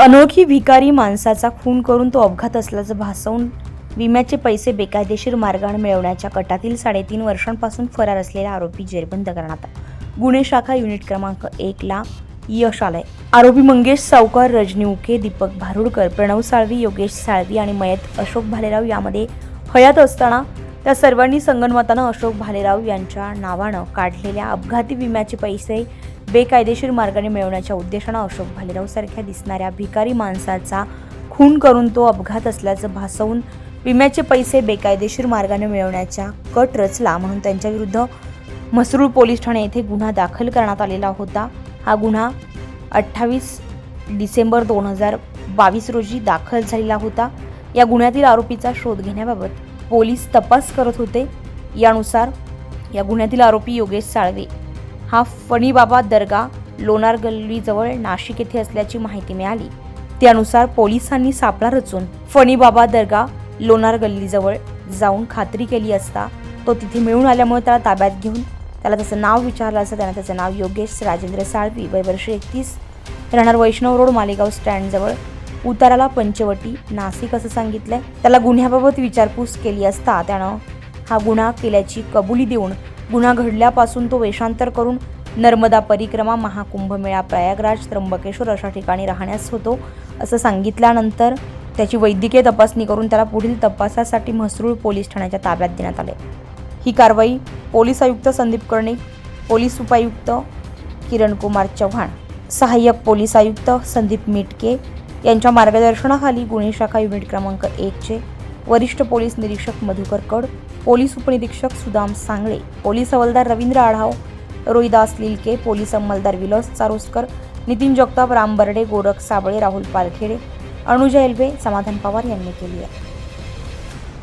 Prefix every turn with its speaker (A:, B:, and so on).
A: अनोळखी भिकारी माणसाचा खून करून तो अपघात असल्याचं भासवून विम्याचे पैसे बेकायदेशीर मार्गाने मिळवण्याच्या कटातील साडेतीन वर्षांपासून फरार असलेला आरोपी जेरबंद करण्यात आला. गुन्हे शाखा युनिट क्रमांक एकला यश आलंय आरोपी मंगेश सावकार रजनी उके दीपक भारुडकर प्रणव साळवी योगेश साळवी आणि मयत अशोक भालेराव यामध्ये हयात असताना त्या सर्वांनी संगणमतानं अशोक भालेराव यांच्या नावानं काढलेल्या अपघाती विम्याचे पैसे बेकायदेशीर मार्गाने मिळवण्याच्या उद्देशानं अशोक भालेराव सारख्या दिसणाऱ्या भिकारी माणसाचा खून करून तो अपघात असल्याचं भासवून विम्याचे पैसे बेकायदेशीर मार्गाने मिळवण्याचा कट रचला म्हणून त्यांच्याविरुद्ध म्हसरूळ पोलीस ठाणे येथे गुन्हा दाखल करण्यात आलेला होता. हा गुन्हा अठ्ठावीस डिसेंबर दोन हजार बावीस रोजी दाखल झालेला होता. या गुन्ह्यातील आरोपीचा शोध घेण्याबाबत पोलीस तपास करत होते. यानुसार या गुन्ह्यातील आरोपी योगेश साळवे हा फणीबाबा दर्गा लोणार गल्लीजवळ नाशिक येथे असल्याची माहिती मिळाली. त्यानुसार पोलिसांनी सापळा रचून फणीबाबा दर्गा लोणार गल्लीजवळ जाऊन खात्री केली असता तो तिथे मिळून आल्यामुळे त्याला ताब्यात घेऊन त्याला त्याचं नाव विचारलं असता त्याने त्याचं नाव योगेश राजेंद्र साळवी वय वर्ष एकतीस राहणार वैष्णव रोड मालेगाव स्टँडजवळ. उताराला पंचवटी नाशिक असं सांगितलंय. त्याला गुन्ह्याबाबत विचारपूस केली असता त्यानं हा गुन्हा केल्याची कबुली देऊन गुन्हा घडल्यापासून तो वेषांतर करून नर्मदा परिक्रमा महाकुंभमेळा प्रयागराज त्र्यंबकेश्वर अशा ठिकाणी राहण्यास होतो असं सांगितल्यानंतर त्याची वैद्यकीय तपासणी करून त्याला पुढील तपासासाठी म्हसरूळ पोलीस ठाण्याच्या ताब्यात देण्यात आले. ही कारवाई पोलीस आयुक्त संदीप कर्णिक पोलीस उपायुक्त किरण कुमार चव्हाण सहाय्यक पोलीस आयुक्त संदीप मिटके यांच्या मार्गदर्शनाखाली गुन्हे शाखा युनिट क्रमांक एकचे वरिष्ठ पोलीस निरीक्षक मधुकर कड पोलीस उपनिरीक्षक सुदाम सांगळे पोलीस हवालदार रवींद्र आढाव रोहिदास लिलके पोलीस अंमलदार विलास चारोस्कर नितीन जगताप राम बर्डे गोरख साबळे राहुल पालखेडे अनुजय एल्वे समाधान पवार यांनी केली आहे.